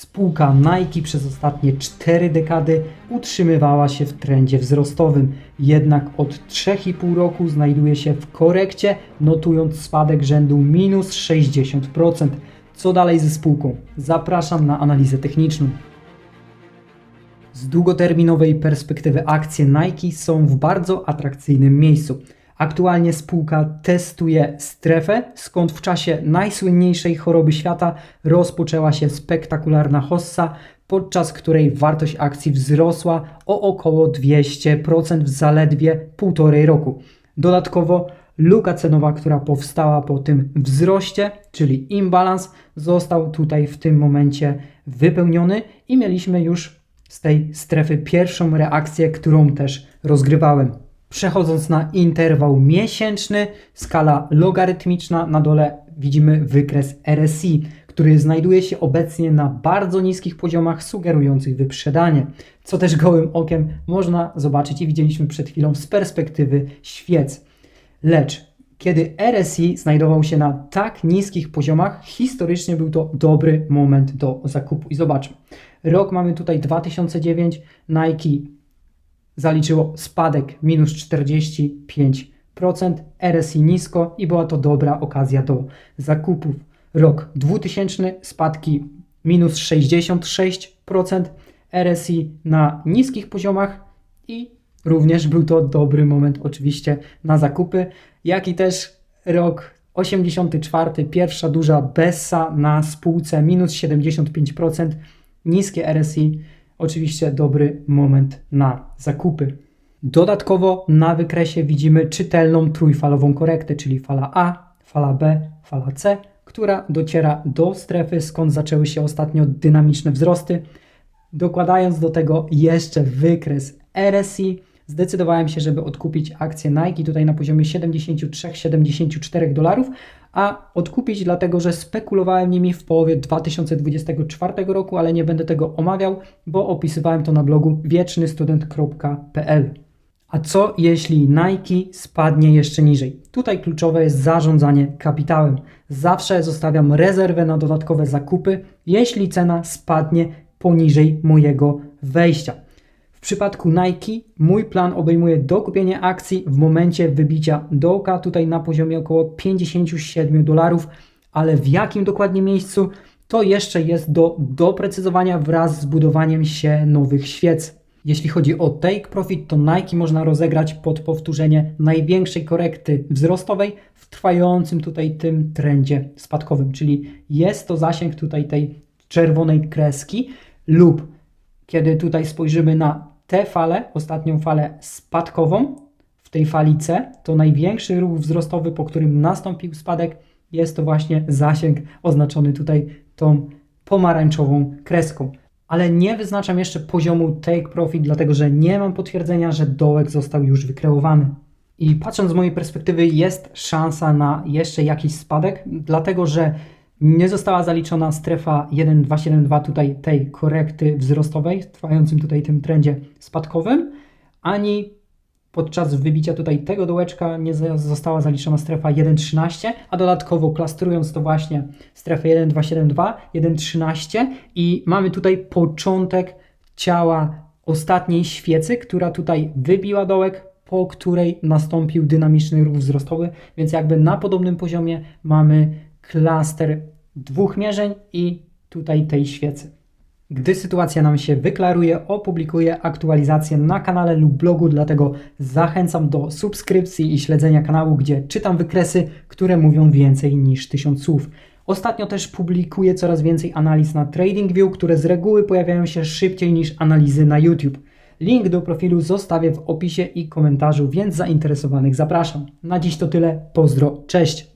Spółka Nike przez ostatnie 4 dekady utrzymywała się w trendzie wzrostowym, jednak od 3,5 roku znajduje się w korekcie, notując spadek rzędu minus 60%. Co dalej ze spółką? Zapraszam na analizę techniczną. Z długoterminowej perspektywy akcje Nike są w bardzo atrakcyjnym miejscu. Aktualnie spółka testuje strefę, skąd w czasie najsłynniejszej choroby świata rozpoczęła się spektakularna hossa, podczas której wartość akcji wzrosła o około 200% w zaledwie półtorej roku. Dodatkowo luka cenowa, która powstała po tym wzroście, czyli imbalans, został tutaj w tym momencie wypełniony i mieliśmy już z tej strefy pierwszą reakcję, którą też rozgrywałem. Przechodząc na interwał miesięczny, skala logarytmiczna, na dole widzimy wykres RSI, który znajduje się obecnie na bardzo niskich poziomach sugerujących wyprzedanie, co też gołym okiem można zobaczyć i widzieliśmy przed chwilą z perspektywy świec. Lecz kiedy RSI znajdował się na tak niskich poziomach, historycznie był to dobry moment do zakupu. I zobaczmy. Rok mamy tutaj 2009, Nike zaliczyło spadek minus 45%, RSI nisko i była to dobra okazja do zakupów. Rok 2000 spadki minus 66%, RSI na niskich poziomach i również był to dobry moment oczywiście na zakupy, jak i też rok 84, pierwsza duża Bessa na spółce minus 75%, niskie RSI, oczywiście dobry moment na zakupy. Dodatkowo na wykresie widzimy czytelną trójfalową korektę, czyli fala A, fala B, fala C, która dociera do strefy, skąd zaczęły się ostatnio dynamiczne wzrosty. Dokładając do tego jeszcze wykres RSI, zdecydowałem się, żeby odkupić akcję Nike tutaj na poziomie 73-74 dolarów, a odkupić dlatego, że spekulowałem nimi w połowie 2024 roku, ale nie będę tego omawiał, bo opisywałem to na blogu wiecznystudent.pl. A co jeśli Nike spadnie jeszcze niżej? Tutaj kluczowe jest zarządzanie kapitałem. Zawsze zostawiam rezerwę na dodatkowe zakupy, jeśli cena spadnie poniżej mojego wejścia. W przypadku Nike mój plan obejmuje dokupienie akcji w momencie wybicia dołka, tutaj na poziomie około 57 dolarów, ale w jakim dokładnie miejscu to jeszcze jest do doprecyzowania wraz z budowaniem się nowych świec. Jeśli chodzi o take profit, to Nike można rozegrać pod powtórzenie największej korekty wzrostowej w trwającym tutaj tym trendzie spadkowym, czyli jest to zasięg tutaj tej czerwonej kreski lub kiedy tutaj spojrzymy na tę falę, ostatnią falę spadkową, w tej fali C, to największy ruch wzrostowy, po którym nastąpił spadek, jest to właśnie zasięg oznaczony tutaj tą pomarańczową kreską. Ale nie wyznaczam jeszcze poziomu take profit, dlatego że nie mam potwierdzenia, że dołek został już wykreowany. I patrząc z mojej perspektywy, jest szansa na jeszcze jakiś spadek, dlatego że nie została zaliczona strefa 1272 tutaj tej korekty wzrostowej, trwającym tutaj tym trendzie spadkowym, ani podczas wybicia tutaj tego dołeczka nie została zaliczona strefa 1.13, a dodatkowo klastrując to właśnie strefę 1.272, 1.13 i mamy tutaj początek ciała ostatniej świecy, która tutaj wybiła dołek, po której nastąpił dynamiczny ruch wzrostowy, więc jakby na podobnym poziomie mamy klaster dwóch mierzeń i tutaj tej świecy. Gdy sytuacja nam się wyklaruje, opublikuję aktualizację na kanale lub blogu, dlatego zachęcam do subskrypcji i śledzenia kanału, gdzie czytam wykresy, które mówią więcej niż tysiąc słów. Ostatnio też publikuję coraz więcej analiz na TradingView, które z reguły pojawiają się szybciej niż analizy na YouTube. Link do profilu zostawię w opisie i komentarzu, więc zainteresowanych zapraszam. Na dziś to tyle. Pozdro, cześć!